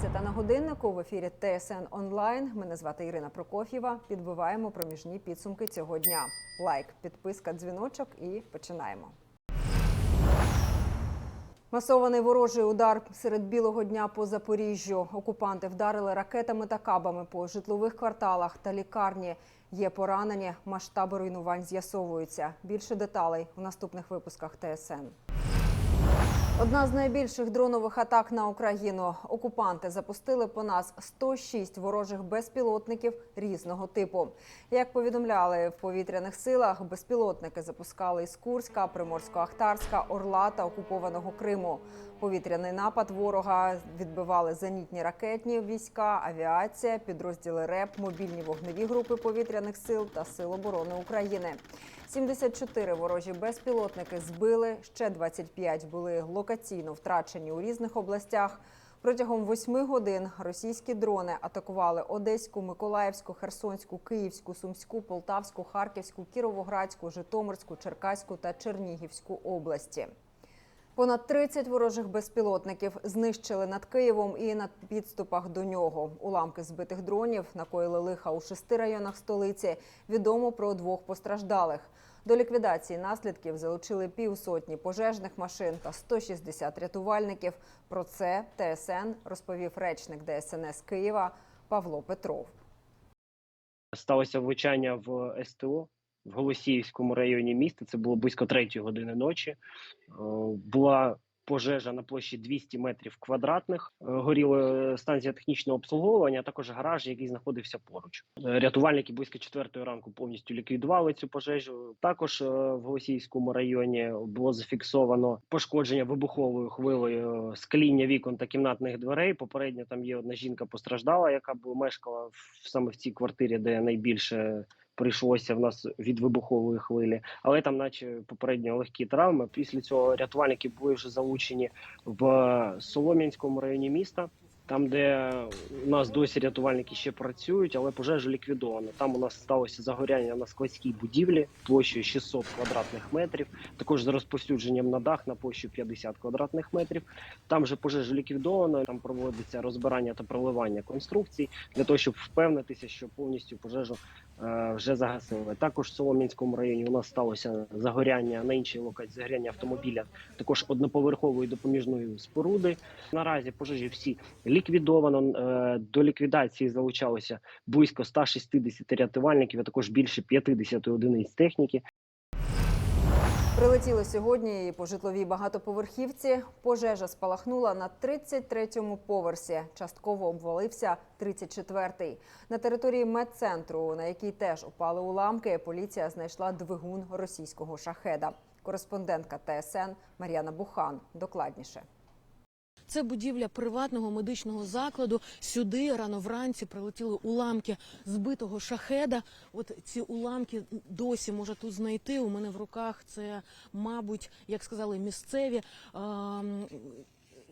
12 на годиннику в ефірі ТСН онлайн. Мене звати Ірина Прокоф'єва. Підбиваємо проміжні підсумки цього дня. Лайк, підписка, дзвіночок і починаємо. Масований ворожий удар серед білого дня по Запоріжжю. Окупанти вдарили ракетами та кабами по житлових кварталах та лікарні. Є поранені. Масштаби руйнувань з'ясовуються. Більше деталей у наступних випусках ТСН. Одна з найбільших дронових атак на Україну. Окупанти запустили по нас 106 ворожих безпілотників різного типу. Як повідомляли в повітряних силах, безпілотники запускали із Курська, Приморсько-Ахтарська, Орла та окупованого Криму. Повітряний напад ворога відбивали зенітні ракетні війська, авіація, підрозділи РЕП, мобільні вогневі групи повітряних сил та Сил оборони України. 74 ворожі безпілотники збили, ще 25 були локаційно втрачені у різних областях. Протягом восьми годин російські дрони атакували Одеську, Миколаївську, Херсонську, Київську, Сумську, Полтавську, Харківську, Кіровоградську, Житомирську, Черкаську та Чернігівську області. Понад 30 ворожих безпілотників знищили над Києвом і на підступах до нього. Уламки збитих дронів накоїли лиха у шести районах столиці. Відомо про двох постраждалих. До ліквідації наслідків залучили півсотні пожежних машин та 160 рятувальників. Про це ТСН розповів речник ДСНС Києва Павло Петров. сталося влучання в СТО в Голосіївському районі міста. Це було близько третьої години ночі. Е, Була пожежа на площі 200 метрів квадратних. Е, Горіла станція технічного обслуговування, а також гараж, який знаходився поруч. Е, Рятувальники близько четвертої ранку повністю ліквідували цю пожежу. Також в Голосіївському районі було зафіксовано пошкодження вибуховою хвилею скління вікон та кімнатних дверей. Попередньо там є одна жінка постраждала, яка б мешкала в, саме в цій квартирі, де найбільше прийшлося в нас від вибухової хвилі, але там, наче попередньо легкі травми. Після цього рятувальники були вже залучені в Солом'янському районі міста. Там, де у нас досі рятувальники ще працюють, але пожежа ліквідована. Там у нас сталося загоряння на складській будівлі площею 600 квадратних метрів, також з розповсюдженням на дах на площу 50 квадратних метрів. Там же пожежа ліквідована. Там проводиться розбирання та проливання конструкцій для того, щоб впевнитися, що повністю пожежу е, вже загасили. Також в Солом'янському районі у нас сталося загоряння на іншій локації загоряння автомобіля, також одноповерхової допоміжної споруди. Наразі пожежі всі ліквідовано. Е, До ліквідації залучалося близько 160 рятувальників, а також більше 50 одиниць техніки. Прилетіло сьогодні і по житловій багатоповерхівці. Пожежа спалахнула на 33-му поверсі. Частково обвалився 34-й. На території медцентру, на якій теж упали уламки, поліція знайшла двигун російського шахеда. Кореспондентка ТСН Мар'яна Бухан. Докладніше. Це будівля приватного медичного закладу. Сюди рано вранці прилетіли уламки збитого шахеда. От ці уламки досі можна тут знайти. У мене в руках це, мабуть, як сказали місцеві. ем,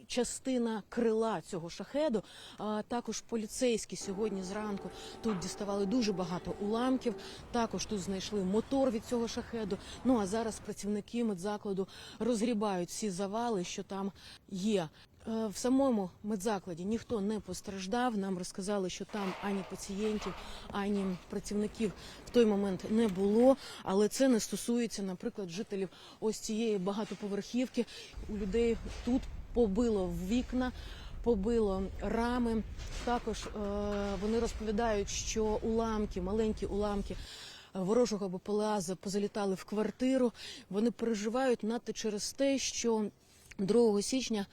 Частина крила цього шахеду, а також поліцейські сьогодні зранку тут діставали дуже багато уламків. Також тут знайшли мотор від цього шахеду. Ну а зараз працівники медзакладу розгрібають всі завали, що там є. Е, В самому медзакладі ніхто не постраждав. Нам розказали, що там ані пацієнтів, ані працівників в той момент не було. Але це не стосується, наприклад, жителів ось цієї багатоповерхівки. У людей тут побило вікна. Побило рами. Також е, вони розповідають, що уламки, маленькі уламки ворожого БПЛА позалітали в квартиру. Вони переживають надто через те, що 2 січня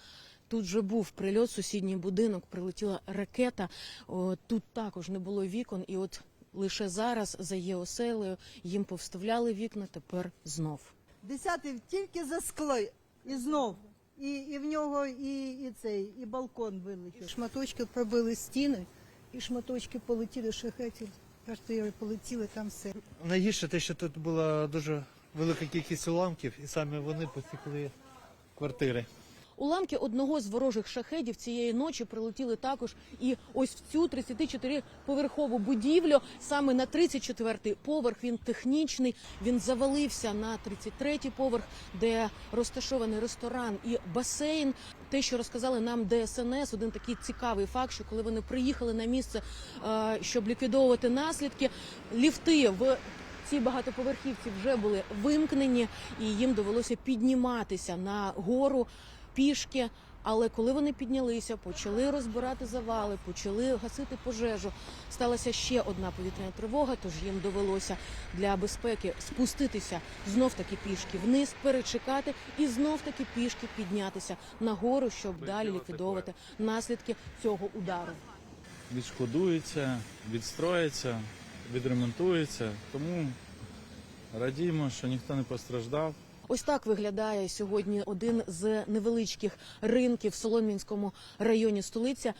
тут вже був прильот, сусідній будинок, прилетіла ракета. О, тут також не було вікон, і от лише зараз за є оселею їм повставляли вікна. Тепер знов. Десятий тільки за скло і знов. І, і в нього і, і цей, і балкон вилетів. Шматочки пробили стіни, і шматочки полетіли шахетів. Квартири полетіли там все. Найгірше те, що тут була дуже велика кількість уламків, і саме вони посікли квартири. Уламки одного з ворожих шахедів цієї ночі прилетіли також і ось в цю 34-поверхову будівлю. Саме на 34-й поверх він технічний. Він завалився на 33-й поверх, де розташований ресторан і басейн. Те, що розказали нам ДСНС, один такий цікавий факт, що коли вони приїхали на місце, е, щоб ліквідовувати наслідки, ліфти в ці багатоповерхівці вже були вимкнені, і їм довелося підніматися на гору пішки. Але коли вони піднялися, почали розбирати завали, почали гасити пожежу. Сталася ще одна повітряна тривога, тож їм довелося для безпеки спуститися знов таки пішки вниз, перечекати і знов таки пішки піднятися на гору, щоб далі ліквідовувати наслідки цього удару. відшкодується, відстроїться, відремонтується. Тому радіємо, що ніхто не постраждав. Ось так виглядає сьогодні один з невеличких ринків в Солом'янському районі столиця.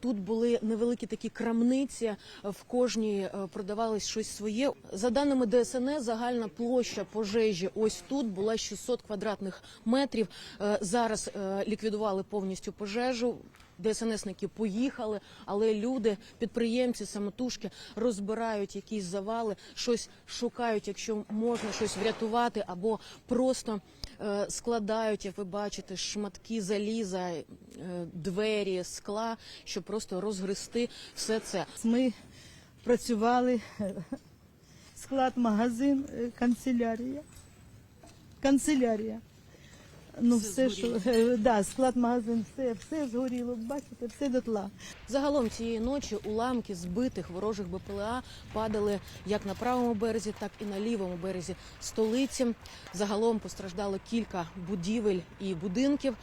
Тут були невеликі такі крамниці. В кожній е, продавалось щось своє. За даними ДСНС, загальна площа пожежі ось тут була 600 квадратних метрів. Е, Зараз е, ліквідували повністю пожежу. ДСНСники поїхали, але люди, підприємці, самотужки розбирають якісь завали, щось шукають, якщо можна щось врятувати, або просто е, складають, як ви бачите, шматки заліза, е, двері, скла, щоб просто розгрести все це. Ми працювали, склад, магазин, е, канцелярія. Канцелярія. Ну, Все все, що е, да, склад, магазин, все, все згоріло. Бачите, все дотла. Загалом цієї ночі уламки збитих ворожих БПЛА падали як на правому березі, так і на лівому березі столиці. Загалом постраждало кілька будівель і будинків.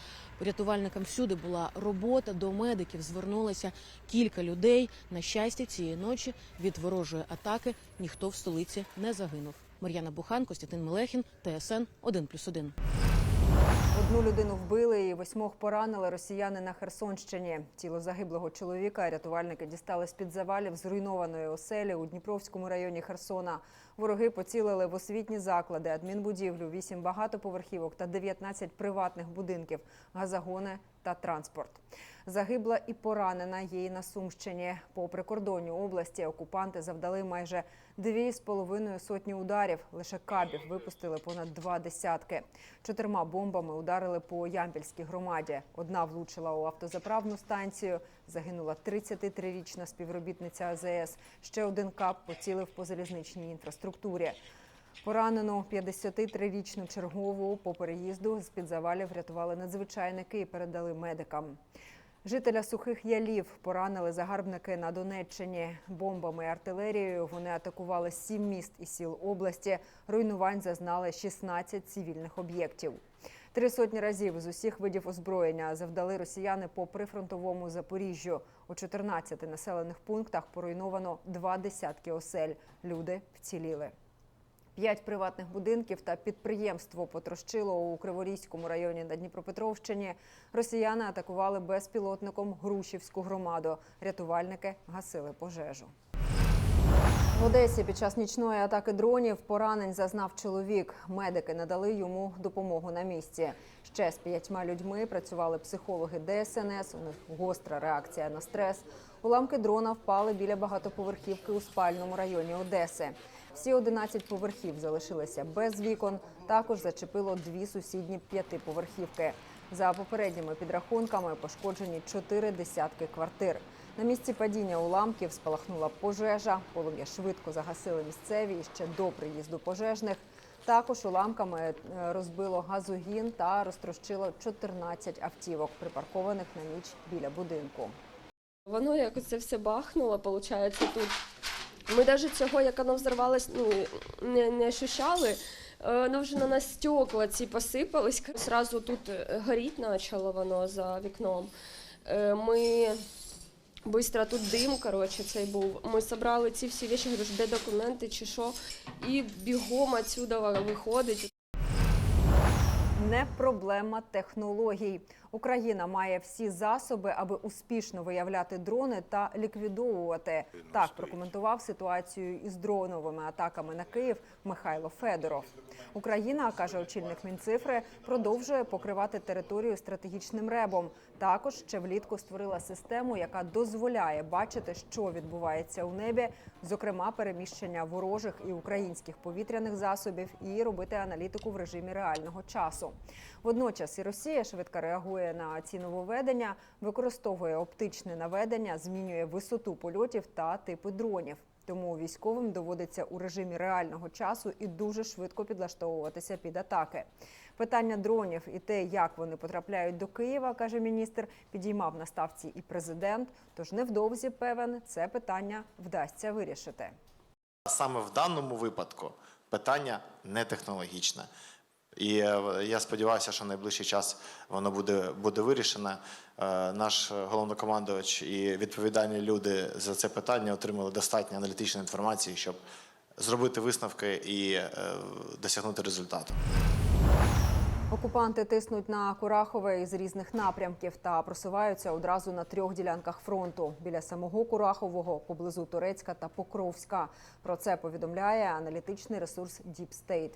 Рятувальникам всюди була робота. До медиків звернулося кілька людей. На щастя, цієї ночі від ворожої атаки ніхто в столиці не загинув. Мар'яна Бухан, Костянтин Мелехін, ТСН 1+,1. Одну людину вбили і восьмох поранили росіяни на Херсонщині. Тіло загиблого чоловіка рятувальники дістали з-під завалів зруйнованої оселі у Дніпровському районі Херсона. Вороги поцілили в освітні заклади, адмінбудівлю, вісім багатоповерхівок та 19 приватних будинків, газогони та транспорт. Загибла і поранена її на Сумщині. По прикордонню області окупанти завдали майже дві з половиною сотні ударів. Лише кабів випустили понад два десятки. Чотирма бомбами ударили по Ямпільській громаді. Одна влучила у автозаправну станцію. Загинула 33-річна співробітниця АЗС. Ще один кап поцілив по залізничній інфраструктурі. Поранену 53-річну чергову по переїзду з під завалів рятували надзвичайники і передали медикам. Жителя сухих ялів поранили загарбники на Донеччині бомбами і артилерією. Вони атакували сім міст і сіл області. Руйнувань зазнали 16 цивільних об'єктів. Три сотні разів з усіх видів озброєння завдали росіяни по прифронтовому Запоріжжю. У 14 населених пунктах поруйновано два десятки осель. Люди вціліли. П'ять приватних будинків та підприємство потрощило у Криворізькому районі на Дніпропетровщині. Росіяни атакували безпілотником Грушівську громаду. Рятувальники гасили пожежу. В Одесі під час нічної атаки дронів поранень зазнав чоловік. Медики надали йому допомогу на місці. Ще з п'ятьма людьми працювали психологи ДСНС. У них гостра реакція на стрес. Уламки дрона впали біля багатоповерхівки у спальному районі Одеси. Всі 11 поверхів залишилися без вікон. Також зачепило дві сусідні п'ятиповерхівки. За попередніми підрахунками пошкоджені чотири десятки квартир. На місці падіння уламків спалахнула пожежа. Полум'я швидко загасили місцеві ще до приїзду пожежних. Також уламками е, розбило газогін та розтрощило 14 автівок, припаркованих на ніч біля будинку. Воно якось це все бахнуло, виходить, тут. Ми навіть цього, як воно взорвалось, ну, не, не ощущали. Е, Воно вже на нас стекла ці посипались. Сразу тут е, горіть почало воно за вікном. Е, Ми Быстро тут дим, коротше, цей був. Ми зібрали ці всі речі, говорю, де документи чи що, і бігом отсюда виходить. Не проблема технологій. Україна має всі засоби, аби успішно виявляти дрони та ліквідовувати. Так прокоментував ситуацію із дроновими атаками на Київ Михайло Федоров. Україна каже очільник Мінцифри, продовжує покривати територію стратегічним ребом. Також ще влітку створила систему, яка дозволяє бачити, що відбувається у небі, зокрема переміщення ворожих і українських повітряних засобів, і робити аналітику в режимі реального часу. Водночас і Росія швидко реагує на ці нововведення, використовує оптичне наведення, змінює висоту польотів та типи дронів. Тому військовим доводиться у режимі реального часу і дуже швидко підлаштовуватися під атаки. Питання дронів і те, як вони потрапляють до Києва, каже міністр, підіймав на ставці і президент. Тож невдовзі певен це питання вдасться вирішити. Саме в даному випадку питання не технологічне. І е, я сподіваюся, що найближчий час воно буде, буде вирішено. Е, Наш головнокомандувач і відповідальні люди за це питання отримали достатньо аналітичної інформації, щоб зробити висновки і е, досягнути результату. Окупанти тиснуть на Курахове із різних напрямків та просуваються одразу на трьох ділянках фронту біля самого Курахового, поблизу Турецька та Покровська. Про це повідомляє аналітичний ресурс Deep State.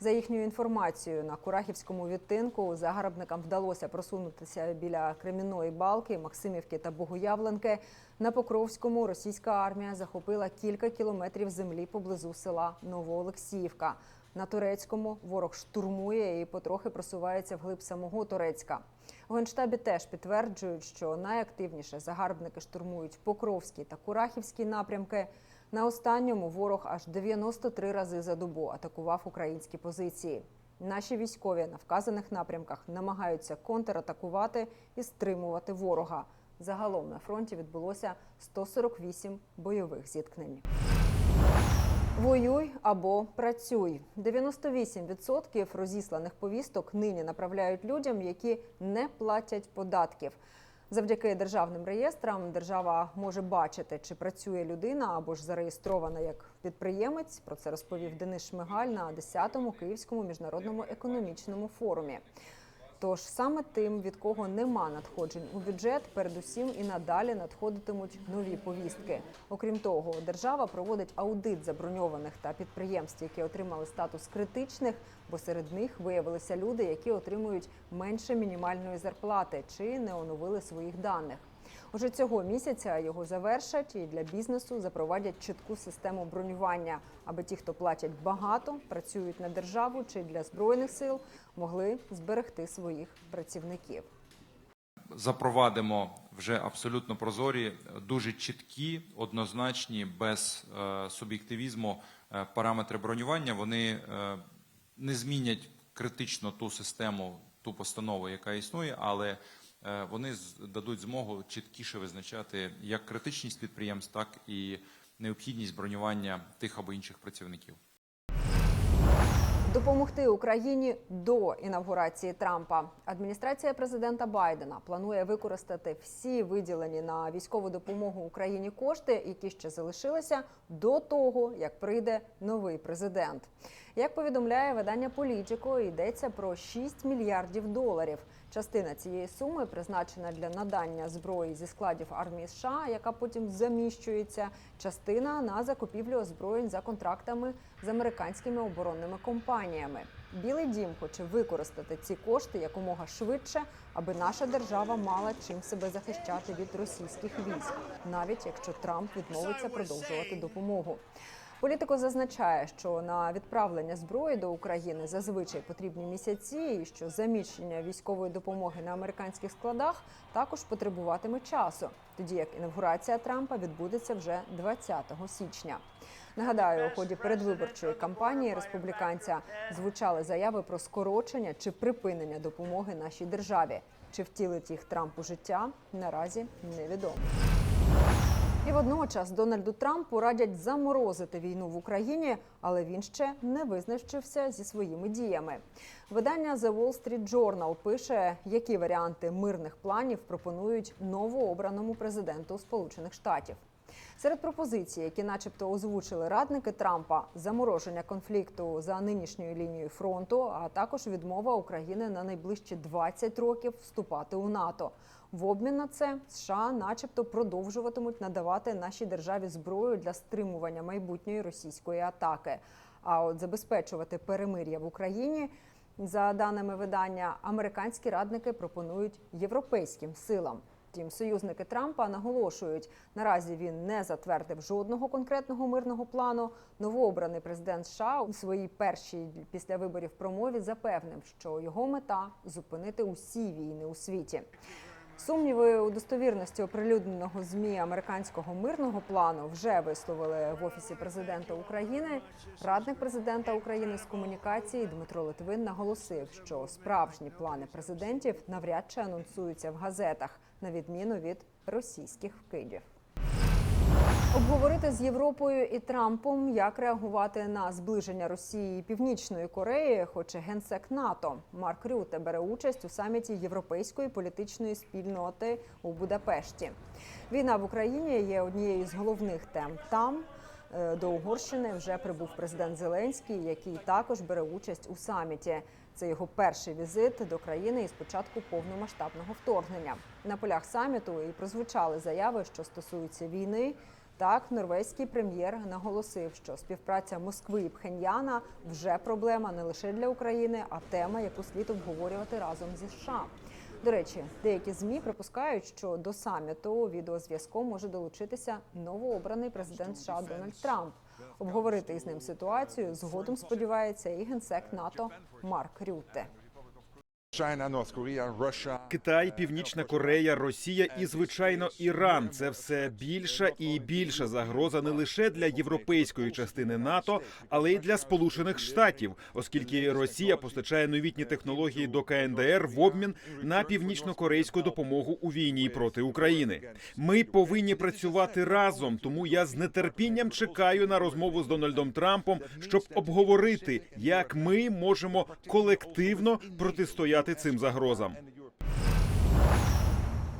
За їхньою інформацією, на Курахівському відтинку загарбникам вдалося просунутися біля Кремінної балки, Максимівки та Богоявленки. На Покровському російська армія захопила кілька кілометрів землі поблизу села Новоолексіївка. На турецькому ворог штурмує і потрохи просувається вглиб самого Турецька. У генштабі теж підтверджують, що найактивніше загарбники штурмують Покровський та Курахівський напрямки. На останньому ворог аж 93 рази за добу атакував українські позиції. Наші військові на вказаних напрямках намагаються контратакувати і стримувати ворога. Загалом на фронті відбулося 148 бойових зіткнень. Воюй або працюй. 98% розісланих повісток нині направляють людям, які не платять податків. Завдяки державним реєстрам держава може бачити, чи працює людина або ж зареєстрована як підприємець. Про це розповів Денис Шмигаль на 10-му Київському міжнародному економічному форумі. Тож саме тим, від кого нема надходжень у бюджет, передусім і надалі надходитимуть нові повістки. Окрім того, держава проводить аудит заброньованих та підприємств, які отримали статус критичних, бо серед них виявилися люди, які отримують менше мінімальної зарплати чи не оновили своїх даних. Уже цього місяця його завершать і для бізнесу запровадять чітку систему бронювання, аби ті, хто платять багато, працюють на державу чи для збройних сил, могли зберегти своїх працівників. запровадимо вже абсолютно прозорі, дуже чіткі, однозначні, без е, суб'єктивізму е, параметри бронювання. Вони е, не змінять критично ту систему, ту постанову, яка існує, але вони з- дадуть змогу чіткіше визначати як критичність підприємств, так і необхідність бронювання тих або інших працівників. Допомогти Україні до інавгурації Трампа. Адміністрація президента Байдена планує використати всі виділені на військову допомогу Україні кошти, які ще залишилися до того, як прийде новий президент. Як повідомляє видання Політіко, йдеться про 6 мільярдів доларів. Частина цієї суми призначена для надання зброї зі складів армії США, яка потім заміщується. Частина на закупівлю озброєнь за контрактами з американськими оборонними компаніями. Білий дім хоче використати ці кошти якомога швидше, аби наша держава мала чим себе захищати від російських військ, навіть якщо Трамп відмовиться продовжувати допомогу. Політико зазначає, що на відправлення зброї до України зазвичай потрібні місяці, і що заміщення військової допомоги на американських складах також потребуватиме часу, тоді як інавгурація Трампа відбудеться вже 20 січня. Нагадаю, у ході передвиборчої кампанії республіканця звучали заяви про скорочення чи припинення допомоги нашій державі. Чи втілить їх Трамп у життя, наразі невідомо. І водночас Дональду Трампу радять заморозити війну в Україні, але він ще не визначився зі своїми діями. Видання The Wall Street Journal пише, які варіанти мирних планів пропонують новообраному президенту Сполучених Штатів. Серед пропозицій, які, начебто, озвучили радники Трампа, замороження конфлікту за нинішньою лінією фронту, а також відмова України на найближчі 20 років вступати у НАТО. В обмін на це США, начебто, продовжуватимуть надавати нашій державі зброю для стримування майбутньої російської атаки. А от забезпечувати перемир'я в Україні, за даними видання, американські радники пропонують європейським силам. Втім, союзники Трампа наголошують, наразі він не затвердив жодного конкретного мирного плану. Новообраний президент США у своїй першій після виборів промові запевнив, що його мета зупинити усі війни у світі. Сумніви у достовірності оприлюдненого змі американського мирного плану вже висловили в офісі президента України. Радник президента України з комунікації Дмитро Литвин наголосив, що справжні плани президентів навряд чи анонсуються в газетах, на відміну від російських вкидів. Обговорити з Європою і Трампом, як реагувати на зближення Росії і Північної Кореї, хоче генсек НАТО. Марк Рюте бере участь у саміті Європейської політичної спільноти у Будапешті. Війна в Україні є однією з головних тем там. Е, До Угорщини вже прибув президент Зеленський, який також бере участь у саміті. Це його перший візит до країни із початку повномасштабного вторгнення. На полях саміту і прозвучали заяви, що стосуються війни. Так, норвезький прем'єр наголосив, що співпраця Москви і Пхеньяна вже проблема не лише для України, а тема, яку слід обговорювати разом зі США. До речі, деякі змі припускають, що до саміту відеозв'язком може долучитися новообраний президент США Дональд Трамп. Обговорити із ним ситуацію згодом сподівається і генсек НАТО Марк Рютте. Китай, Північна Корея, Росія і звичайно Іран це все більша і більша загроза не лише для європейської частини НАТО, але й для Сполучених Штатів, оскільки Росія постачає новітні технології до КНДР в обмін на північно-корейську допомогу у війні проти України. Ми повинні працювати разом, тому я з нетерпінням чекаю на розмову з Дональдом Трампом, щоб обговорити, як ми можемо колективно протистояти цим загрозам.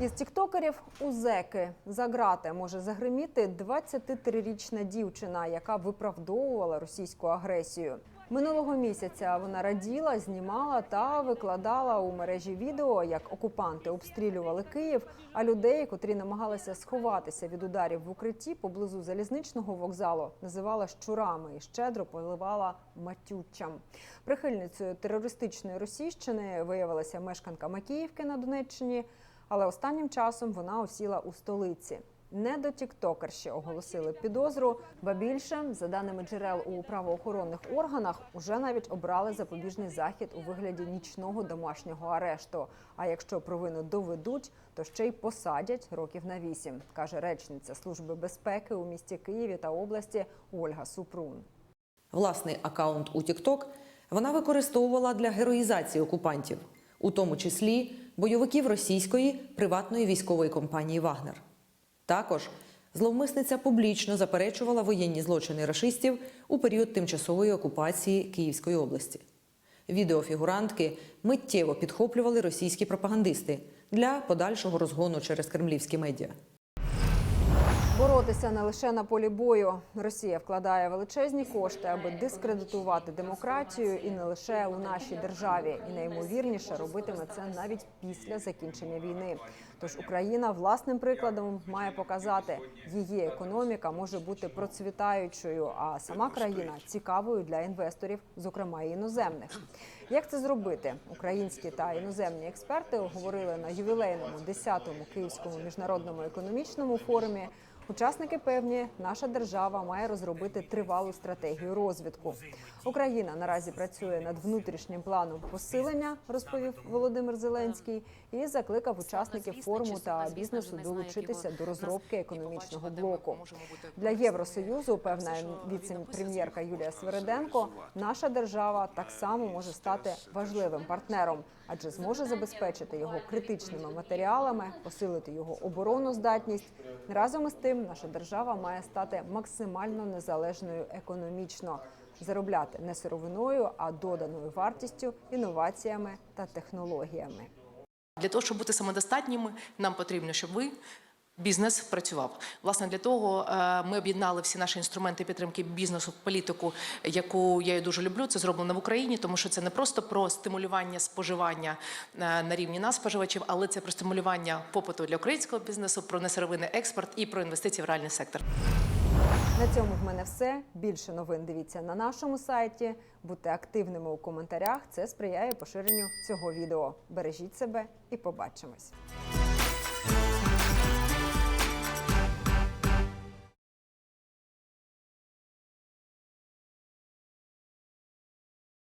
Із тіктокерів у зеки за грати може загриміти 23-річна дівчина, яка виправдовувала російську агресію. Минулого місяця вона раділа, знімала та викладала у мережі відео, як окупанти обстрілювали Київ, а людей, котрі намагалися сховатися від ударів в укритті поблизу залізничного вокзалу, називала щурами і щедро поливала матючам. Прихильницею терористичної російщини виявилася мешканка Макіївки на Донеччині, але останнім часом вона осіла у столиці. Не до тіктокерші оголосили підозру, ба більше, за даними джерел у правоохоронних органах, уже навіть обрали запобіжний захід у вигляді нічного домашнього арешту. А якщо провину доведуть, то ще й посадять років на вісім, каже речниця служби безпеки у місті Києві та області Ольга Супрун. Власний акаунт у TikTok вона використовувала для героїзації окупантів, у тому числі бойовиків російської приватної військової компанії Вагнер. Також зловмисниця публічно заперечувала воєнні злочини рашистів у період тимчасової окупації Київської області. Відеофігурантки миттєво підхоплювали російські пропагандисти для подальшого розгону через кремлівські медіа. Боротися не лише на полі бою. Росія вкладає величезні кошти, аби дискредитувати демократію, і не лише у нашій державі. І найімовірніше робитиме це навіть після закінчення війни. Тож Україна власним прикладом має показати, її економіка може бути процвітаючою, а сама країна цікавою для інвесторів, зокрема і іноземних. Як це зробити? Українські та іноземні експерти говорили на ювілейному 10-му Київському міжнародному економічному форумі. Учасники певні, наша держава має розробити тривалу стратегію розвитку. Україна наразі працює над внутрішнім планом посилення, розповів Володимир Зеленський, і закликав учасників форуму та бізнесу долучитися до розробки економічного блоку. Для Євросоюзу, певна віце-прем'єрка Юлія Свериденко, наша держава так само може стати важливим партнером, адже зможе забезпечити його критичними матеріалами, посилити його обороноздатність. Разом із тим, наша держава має стати максимально незалежною економічно, заробляти не сировиною, а доданою вартістю, інноваціями та технологіями. Для того, щоб бути самодостатніми, нам потрібно, щоб ви Бізнес працював. Власне, для того е, ми об'єднали всі наші інструменти підтримки бізнесу в політику, яку я дуже люблю. Це зроблено в Україні, тому що це не просто про стимулювання споживання е, на рівні нас, споживачів, але це про стимулювання попиту для українського бізнесу, про несировинний експорт і про інвестиції в реальний сектор. На цьому в мене все. Більше новин дивіться на нашому сайті. Будьте активними у коментарях. Це сприяє поширенню цього відео. Бережіть себе і побачимось.